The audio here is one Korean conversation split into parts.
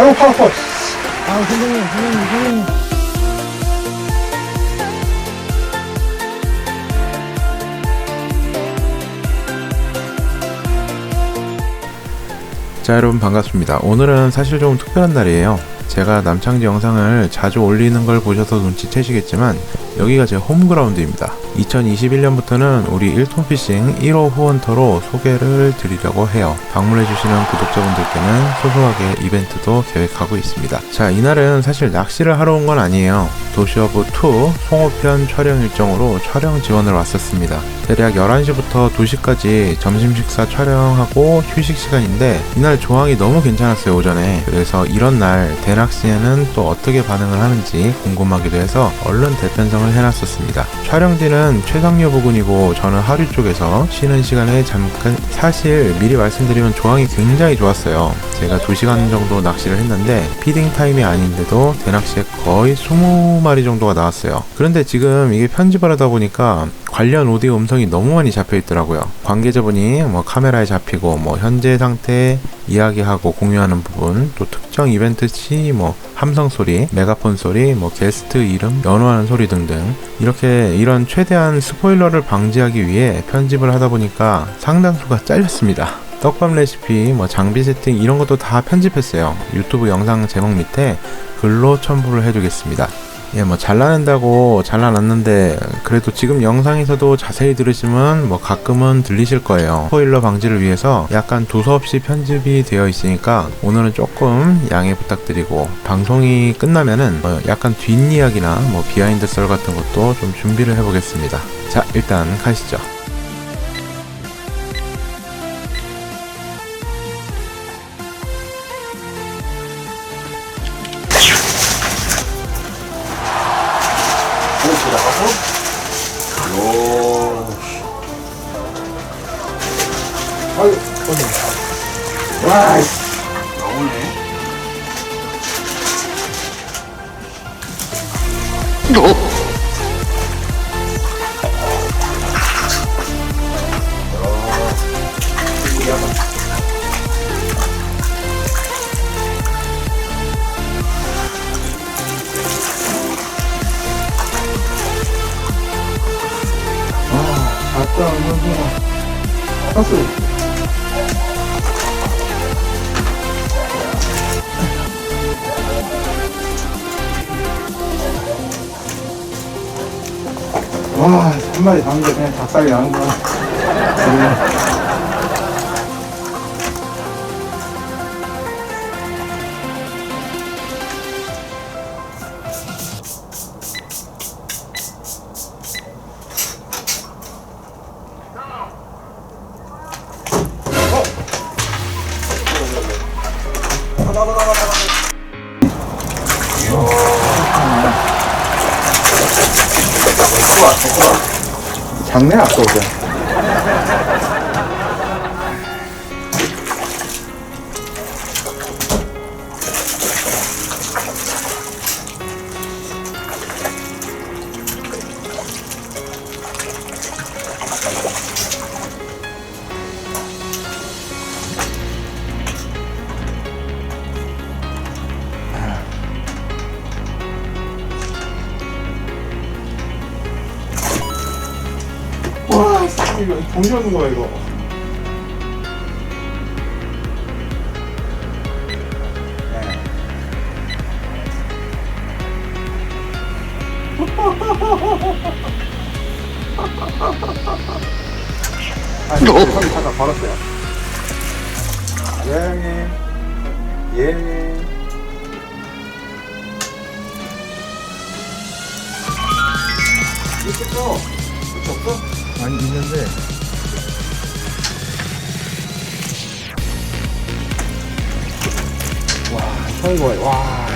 아유, 팔 아파. 아, 선생님, 선생님, 선생님. 자 여러분 반갑습니다 오늘은 사실 좀 특별한 날이에요 제가 남창지 영상을 자주 올리는 걸 보셔서 눈치채시겠지만 여기가 제 홈그라운드입니다. 2021년부터는 우리 1톤 피싱 1호 후원터로 소개를 드리려고 해요. 방문해주시는 구독자분들께는 소소하게 이벤트도 계획하고 있습니다. 자 이날은 사실 낚시를 하러 온 건 아니에요. 도시어브2 송호편 촬영 일정으로 촬영 지원을 왔었습니다. 대략 11시부터 2시까지 점심 식사 촬영하고 휴식 시간인데 이날 조항이 너무 괜찮았어요 오전에. 그래서 이런 날 대 낚시에는 또 어떻게 반응을 하는지 궁금하기도 해서 얼른 대편성을 해놨었습니다. 촬영지는 최상류 부근이고 저는 하류 쪽에서 쉬는 시간에 잠깐 사실 미리 말씀드리면 조항이 굉장히 좋았어요. 제가 2시간 정도 낚시를 했는데 피딩 타임이 아닌데도 대낚시에 거의 20마리 정도가 나왔어요. 그런데 지금 이게 편집을 하다 보니까 관련 오디오 음성이 너무 많이 잡혀 있더라고요. 관계자분이 뭐 카메라에 잡히고 뭐 현재 상태 이야기하고 공유하는 부분, 또 특정 이벤트 시 뭐 함성 소리, 메가폰 소리, 뭐 게스트 이름, 연호하는 소리 등등 이렇게 이런 최대한 스포일러를 방지하기 위해 편집을 하다 보니까 상당수가 잘렸습니다. 떡밥 레시피, 뭐 장비 세팅 이런 것도 다 편집했어요. 유튜브 영상 제목 밑에 글로 첨부를 해두겠습니다. 예, 뭐 잘라낸다고 잘라놨는데 그래도 지금 영상에서도 자세히 들으시면 뭐 가끔은 들리실 거예요. 스포일러 방지를 위해서 약간 두서없이 편집이 되어 있으니까 오늘은 조금 양해 부탁드리고 방송이 끝나면은 뭐 약간 뒷이야기나 뭐 비하인드 썰 같은 것도 좀 준비를 해보겠습니다. 자, 일단 가시죠. 와, 이씨. 나오네. 아따, 이거 사스. 와, 한 마리 담는데 그냥 닭살이 나는구나. 작네, 아까보다. 이거 없는 거야, 이거. 아니, 형이 잠깐 걸었어요. 예, 형님. 예, 형님. 있 없어? 아니, 있는데. 뭐야, 와.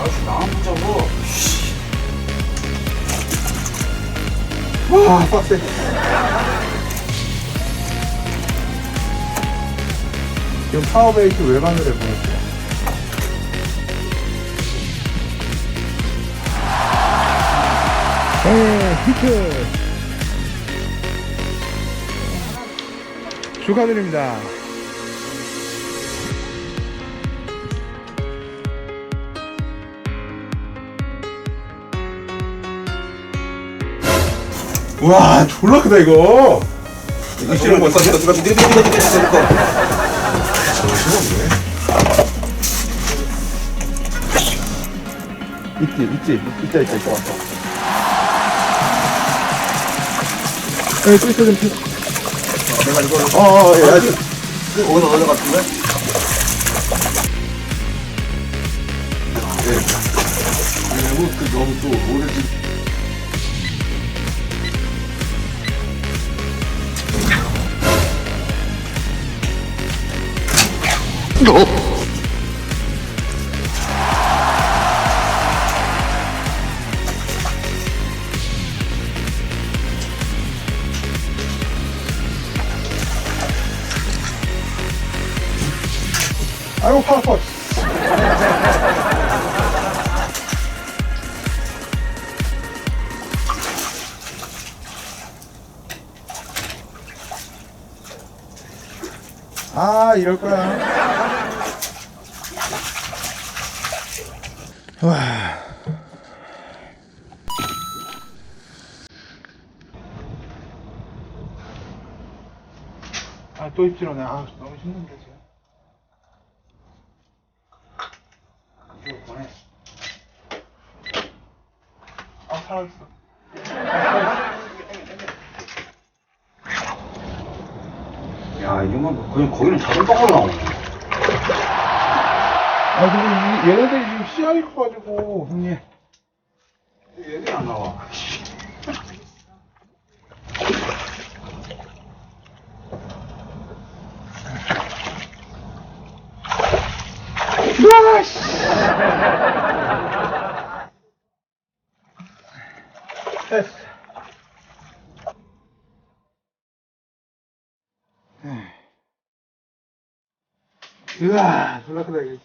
아저씨 나만 보자고. 와, 빡세. 지금 파워베이스 외관으로 보냈어요. 네, 히트! 축하드립니다. 와 졸라 크다 이거. 이거 싫은 거 써서 누가 누가 누가 누가 누가 있지 있지. 있다 있다 있다. 왔다 여기 또 있어 좀 피- 내가 이걸 어어 예 아직 어느 어느 같은데? 왜냐면 그 너무 또 오래 아이고 팔 아파. 아 이럴 거야 아 또 입질오네. 아 너무 힘든데 지금. 이거 보내. 아 살아있어. 야 이거만 그냥 거기는 작은 뻥으로 나오네. 아 근데 이, 얘네들이 지금 씨알이 커가지고 형님. 얘들이 안 나와. 으아 씨! 됐어. 으아 졸라 크다 이거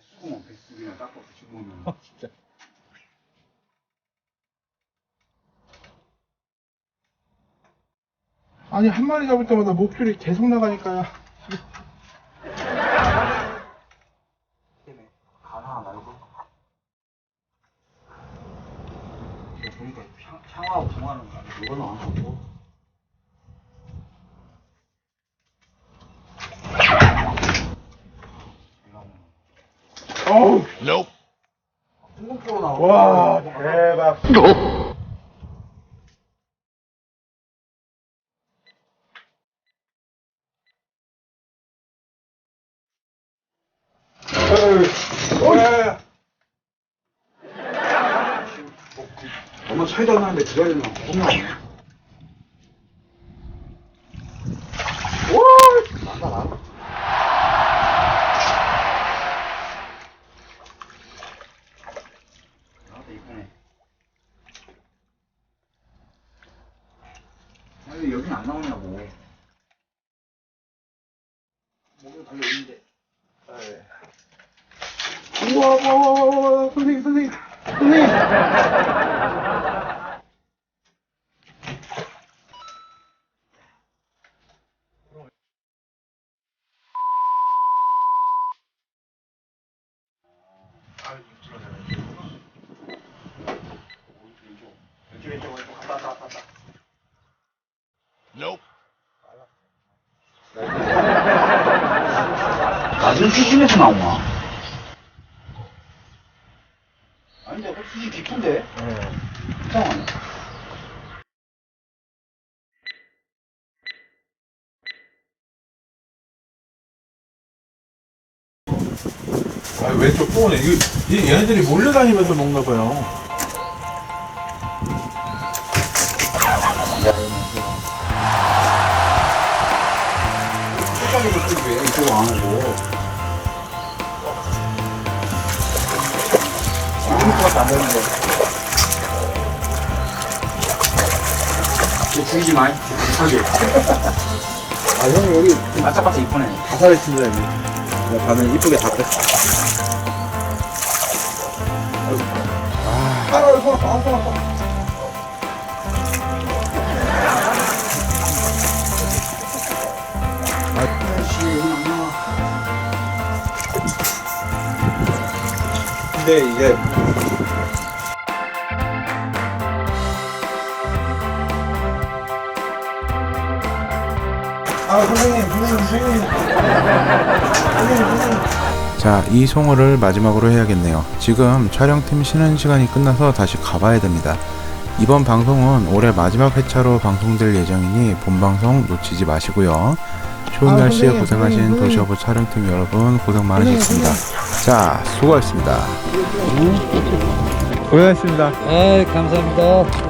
수구멍 배수 그냥 닦고 붙여보면. 진짜. 아니 한 마리 잡을 때마다 목줄이 계속 나가니까요 가나 말고. 이거 보니까 향, 향하고 붕하는 거 아니야? 이거는 안 하고. 어우. 붕금으로 나와. 와 대박. 엄마 차이도 안 나는데 기다리면 못나오네. 오! 난다, 나. 나도 이쁘네. 아니, 여긴 안 나오냐고. 목에 달려있는데. 우와 우와 우와 우와 선생님 선 낮은 수심에서 나오나? 아니, 근데 수심 깊은데? 이상하네. 아 왼쪽 뽕네 이거 이- 얘네들이 몰려다니면서 먹나 봐요 바뀌지 왜 이쪽으로 안 되는데. 이거 죽이지 마. 하게. 아 형님 여기 바짝바짝 이쁘네. 가사를 친다 여기 내가 반을 이쁘게 다 뺐어 아, 아유 손 아파 손 아파 아 이게 이게 아 선생님 선생님 선생님 자, 이 송어를 마지막으로 해야겠네요. 지금 촬영팀 쉬는 시간이 끝나서 다시 가봐야 됩니다. 이번 방송은 올해 마지막 회차로 방송될 예정이니 본방송 놓치지 마시고요. 추운 아, 날씨에 선생님, 고생하신 선생님, 도시어부 촬영팀 여러분 고생 많으셨습니다. 자, 수고하셨습니다. 고생하셨습니다. 아 감사합니다